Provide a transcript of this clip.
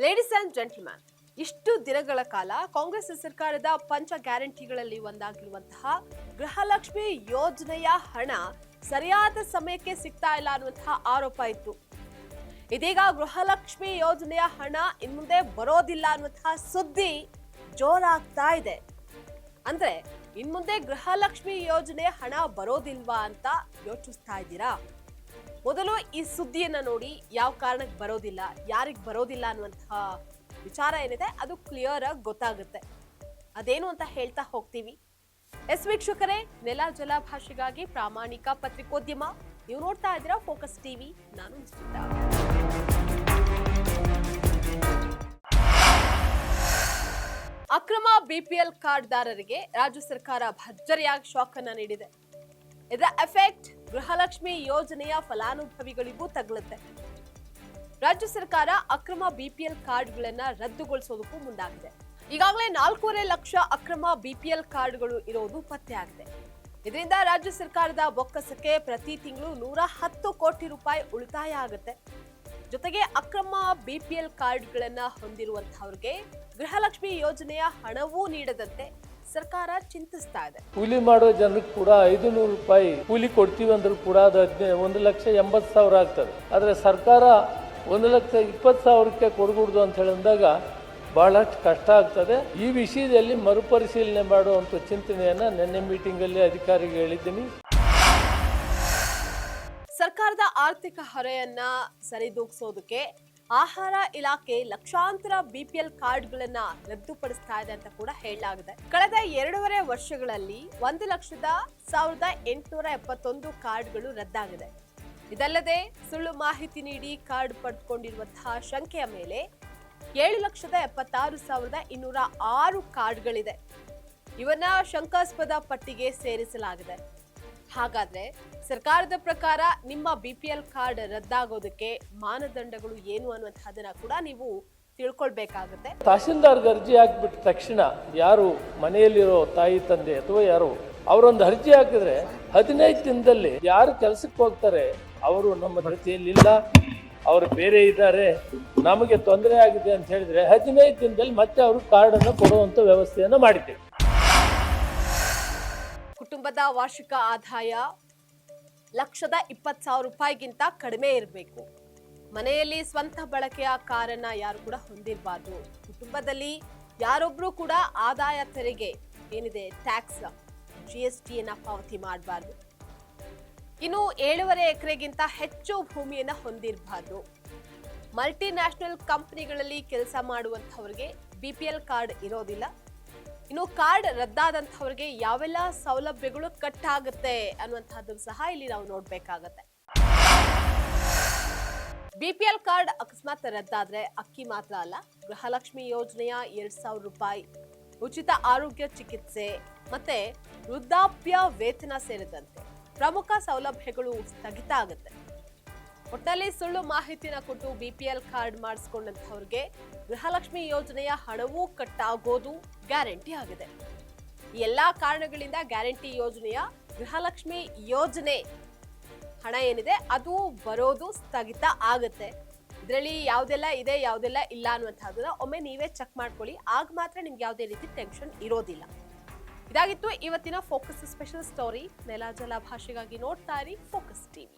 Ladies and gentleman ಇಷ್ಟು ದಿನಗಳ ಕಾಲ ಕಾಂಗ್ರೆಸ್ ಸರ್ಕಾರದ ಪಂಚ ಗ್ಯಾರಂಟಿಗಳಲ್ಲಿ ಒಂದಾಗಿರುವಂತಹ ಗೃಹಲಕ್ಷ್ಮಿ ಯೋಜನೆಯ ಹಣ ಸರಿಯಾದ ಸಮಯಕ್ಕೆ ಸಿಗ್ತಾ ಇಲ್ಲ ಅನ್ನುವಂತಹ ಆರೋಪ ಇತ್ತು. ಇದೀಗ ಗೃಹಲಕ್ಷ್ಮಿ ಯೋಜನೆಯ ಹಣ ಇನ್ಮುಂದೆ ಬರೋದಿಲ್ಲ ಅನ್ನುವಂತಹ ಸುದ್ದಿ ಜೋರಾಗ್ತಾ ಇದೆ. ಅಂದ್ರೆ ಇನ್ಮುಂದೆ ಗೃಹಲಕ್ಷ್ಮಿ ಯೋಜನೆ ಹಣ ಬರೋದಿಲ್ವಾ ಅಂತ ಯೋಚಿಸ್ತಾ ಇದ್ದೀರಾ? ಮೊದಲು ಈ ಸುದ್ದಿಯನ್ನ ನೋಡಿ ಯಾವ ಕಾರಣಕ್ಕೆ ಬರೋದಿಲ್ಲ, ಯಾರಿಗೆ ಬರೋದಿಲ್ಲ ಅನ್ನುವಂತಹ ವಿಚಾರ ಏನಿದೆ ಅದು ಕ್ಲಿಯರ್ ಆಗಿ ಗೊತ್ತಾಗುತ್ತೆ. ಅದೇನು ಅಂತ ಹೇಳ್ತಾ ಹೋಗ್ತೀವಿ. ಎಸ್ ವೀಕ್ಷಕರೇ, ನೆಲ ಜಲ ಭಾಷೆಗಾಗಿ ಪ್ರಾಮಾಣಿಕ ಪತ್ರಿಕೋದ್ಯಮ. ನೀವು ನೋಡ್ತಾ ಇದ್ದೀರಾ ಫೋಕಸ್ ಟಿವಿ, ನಾನು ಅಕ್ರಮ ಬಿಪಿಎಲ್ ಕಾರ್ಡ್ದಾರರಿಗೆ ರಾಜ್ಯ ಸರ್ಕಾರ ಭರ್ಜರಿಯಾಗಿ ಶಾಕ್ ಅನ್ನ ನೀಡಿದೆ. ಇದರ ಎಫೆಕ್ಟ್ ಗೃಹಲಕ್ಷ್ಮಿ ಯೋಜನೆಯ ಫಲಾನುಭವಿಗಳಿಗೂ ತಗಲುತ್ತೆ ರಾಜ್ಯ ಸರ್ಕಾರ ಅಕ್ರಮ ಬಿಪಿಎಲ್ ಕಾರ್ಡ್ಗಳನ್ನ ರದ್ದುಗೊಳಿಸೋದಕ್ಕೂ ಮುಂದಾಗಿದೆ ಈಗಾಗಲೇ ನಾಲ್ಕೂವರೆ ಲಕ್ಷ ಅಕ್ರಮ ಬಿಪಿಎಲ್ ಕಾರ್ಡ್ಗಳು ಇರೋದು ಪತ್ತೆಯಾಗಿದೆ ಇದರಿಂದ ರಾಜ್ಯ ಸರ್ಕಾರದ ಬೊಕ್ಕಸಕ್ಕೆ ಪ್ರತಿ ತಿಂಗಳು ನೂರ ಹತ್ತು ಕೋಟಿ ರೂಪಾಯಿ ಉಳಿತಾಯ ಆಗುತ್ತೆ ಜೊತೆಗೆ ಅಕ್ರಮ ಬಿಪಿಎಲ್ ಕಾರ್ಡ್ಗಳನ್ನ ಹೊಂದಿರುವಂತಹವ್ರಿಗೆ ಗೃಹಲಕ್ಷ್ಮಿ ಯೋಜನೆಯ ಹಣವೂ ನೀಡದಂತೆ ಸರ್ಕಾರ ಚಿಂತಿಸ್ತಾ ಇದೆ. ಕೂಲಿ ಮಾಡೋ ಜನರಿಗೆ ಕೂಡ ಐದು ನೂರು ರೂಪಾಯಿ ಕೂಲಿ ಕೊಡ್ತೀವಿ ಅಂದ್ರೂ ಕೂಡ ಅದು ಹದಿನೈದು ಒಂದು ಲಕ್ಷ ಎಂಬತ್ತು ಸಾವಿರ ಆಗ್ತದೆ. ಆದರೆ ಸರ್ಕಾರ ಒಂದು ಲಕ್ಷ ಇಪ್ಪತ್ತು ಸಾವಿರಕ್ಕೆ ಕೊಡಬಾರ್ದು ಅಂತ ಹೇಳಿದಾಗ ಬಹಳಷ್ಟು ಕಷ್ಟ ಆಗ್ತದೆ. ಈ ವಿಷಯದಲ್ಲಿ ಮರುಪರಿಶೀಲನೆ ಮಾಡುವಂಥ ಚಿಂತನೆಯನ್ನು ನಿನ್ನೆ ಮೀಟಿಂಗಲ್ಲಿ ಅಧಿಕಾರಿಗೆ ಹೇಳಿದ್ದೀನಿ. ಸರ್ಕಾರದ ಆರ್ಥಿಕ ಹೊರೆಯನ್ನ ಸರಿದೂಗಿಸೋದಕ್ಕೆ ಆಹಾರ ಇಲಾಖೆ ಲಕ್ಷಾಂತರ ಬಿಪಿಎಲ್ ಕಾರ್ಡ್ಗಳನ್ನ ರದ್ದುಪಡಿಸ್ತಾ ಇದೆ ಅಂತ ಕೂಡ ಹೇಳಲಾಗಿದೆ. ಕಳೆದ ಎರಡೂವರೆ ವರ್ಷಗಳಲ್ಲಿ ಒಂದು ಲಕ್ಷದ ಸಾವಿರದ ಎಂಟುನೂರ ಎಪ್ಪತ್ತೊಂದು ಕಾರ್ಡ್ಗಳು ರದ್ದಾಗಿದೆ. ಇದಲ್ಲದೆ ಸುಳ್ಳು ಮಾಹಿತಿ ನೀಡಿ ಕಾರ್ಡ್ ಪಡೆದುಕೊಂಡಿರುವಂತಹ ಶಂಕೆಯ ಮೇಲೆ ಏಳು ಲಕ್ಷದ ಎಪ್ಪತ್ತಾರು ಸಾವಿರದ ಇನ್ನೂರ ಆರು ಕಾರ್ಡ್ಗಳಿದೆ. ಇವನ್ನ ಶಂಕಾಸ್ಪದ ಪಟ್ಟಿಗೆ ಸೇರಿಸಲಾಗಿದೆ. ಹಾಗಾದ್ರೆ ಸರ್ಕಾರದ ಪ್ರಕಾರ ನಿಮ್ಮ ಬಿ ಪಿ ಎಲ್ ಕಾರ್ಡ್ ರದ್ದಾಗೋದಕ್ಕೆ ಮಾನದಂಡಗಳು ಏನು ಅನ್ನುವಂತಹದನ್ನ ಕೂಡ ನೀವು ತಿಳ್ಕೊಳ್ಬೇಕಾಗುತ್ತೆ. ತಹಸೀಲ್ದಾರ್ಗೆ ಅರ್ಜಿ ಹಾಕ್ಬಿಟ್ಟ ತಕ್ಷಣ ಯಾರು ಮನೆಯಲ್ಲಿರೋ ತಾಯಿ, ತಂದೆ ಅಥವಾ ಯಾರು ಅವರೊಂದು ಅರ್ಜಿ ಹಾಕಿದ್ರೆ ಹದಿನೈದು ದಿನದಲ್ಲಿ ಯಾರು ಕೆಲಸಕ್ಕೆ ಹೋಗ್ತಾರೆ ಅವರು ನಮ್ಮ ಇಲ್ಲ, ಅವರು ಬೇರೆ ಇದ್ದಾರೆ, ನಮಗೆ ತೊಂದರೆ ಆಗಿದೆ ಅಂತ ಹೇಳಿದ್ರೆ ಹದಿನೈದು ದಿನದಲ್ಲಿ ಮತ್ತೆ ಅವರು ಕಾರ್ಡನ್ನು ಕೊಡುವಂಥ ವ್ಯವಸ್ಥೆಯನ್ನು ಮಾಡಿದ್ದೇವೆ. ಕುಟುಂಬದ ವಾರ್ಷಿಕ ಆದಾಯ ಲಕ್ಷದ ಇಪ್ಪತ್ತು ಸಾವಿರ ರೂಪಾಯಿಗಿಂತ ಕಡಿಮೆ ಇರಬೇಕು. ಮನೆಯಲ್ಲಿ ಸ್ವಂತ ಬಳಕೆಯ ಕಾರನ್ನ ಯಾರು ಕೂಡ ಹೊಂದಿರಬಾರ್ದು. ಕುಟುಂಬದಲ್ಲಿ ಯಾರೊಬ್ರು ಕೂಡ ಆದಾಯ ತೆರಿಗೆ ಏನಿದೆ ಟ್ಯಾಕ್ಸ್ ಜಿ ಎಸ್ ಟಿಯನ್ನ ಪಾವತಿ ಮಾಡಬಾರ್ದು. ಇನ್ನು ಏಳುವರೆ ಎಕರೆಗಿಂತ ಹೆಚ್ಚು ಭೂಮಿಯನ್ನು ಹೊಂದಿರಬಾರ್ದು. ಮಲ್ಟಿನ್ಯಾಷನಲ್ ಕಂಪ್ನಿಗಳಲ್ಲಿ ಕೆಲಸ ಮಾಡುವಂಥವ್ರಿಗೆ ಬಿ ಪಿ ಎಲ್ ಕಾರ್ಡ್ ಇರೋದಿಲ್ಲ. ಇನ್ನು ಕಾರ್ಡ್ ರದ್ದಾದಂಥವ್ರಿಗೆ ಯಾವೆಲ್ಲ ಸೌಲಭ್ಯಗಳು ಕಟ್ ಆಗುತ್ತೆ ಅನ್ನುವಂಥದ್ದು ಸಹ ಇಲ್ಲಿ ನಾವು ನೋಡ್ಬೇಕಾಗತ್ತೆ. ಬಿಪಿಎಲ್ ಕಾರ್ಡ್ ಅಕಸ್ಮಾತ್ ರದ್ದಾದ್ರೆ ಅಕ್ಕಿ ಮಾತ್ರ ಅಲ್ಲ, ಗೃಹಲಕ್ಷ್ಮಿ ಯೋಜನೆಯ ಎರಡ್ ಸಾವಿರ ರೂಪಾಯಿ, ಉಚಿತ ಆರೋಗ್ಯ ಚಿಕಿತ್ಸೆ ಮತ್ತೆ ವೃದ್ಧಾಪ್ಯ ವೇತನ ಸೇರಿದಂತೆ ಪ್ರಮುಖ ಸೌಲಭ್ಯಗಳು ಸ್ಥಗಿತ ಆಗುತ್ತೆ. ಒಟ್ಟಲ್ಲಿ ಸುಳ್ಳು ಮಾಹಿತಿನ ಕೊಟ್ಟು ಬಿಪಿಎಲ್ ಕಾರ್ಡ್ ಮಾಡಿಸ್ಕೊಂಡಂತವ್ರಿಗೆ ಗೃಹಲಕ್ಷ್ಮಿ ಯೋಜನೆಯ ಹಣವೂ ಕಟ್ಟಾಗೋದು ಗ್ಯಾರಂಟಿ ಆಗಿದೆ. ಎಲ್ಲ ಕಾರಣಗಳಿಂದ ಗ್ಯಾರಂಟಿ ಯೋಜನೆಯ ಗೃಹಲಕ್ಷ್ಮಿ ಯೋಜನೆ ಹಣ ಏನಿದೆ ಅದು ಬರೋದು ಸ್ಥಗಿತ ಆಗುತ್ತೆ. ಇದರಲ್ಲಿ ಯಾವುದೆಲ್ಲ ಇದೆ, ಯಾವುದೆಲ್ಲ ಇಲ್ಲ ಅನ್ನುವಂಥದ್ದನ್ನ ಒಮ್ಮೆ ನೀವೇ ಚೆಕ್ ಮಾಡ್ಕೊಳ್ಳಿ. ಆಗ ಮಾತ್ರ ನಿಮ್ಗೆ ಯಾವುದೇ ರೀತಿ ಟೆನ್ಷನ್ ಇರೋದಿಲ್ಲ. ಇದಾಗಿತ್ತು ಇವತ್ತಿನ ಫೋಕಸ್ ಸ್ಪೆಷಲ್ ಸ್ಟೋರಿ ನೆಲ ಜಲ ಭಾಷೆಗಾಗಿ ನೋಡ್ತಾ ಇರಿ ಫೋಕಸ್ ಟಿವಿ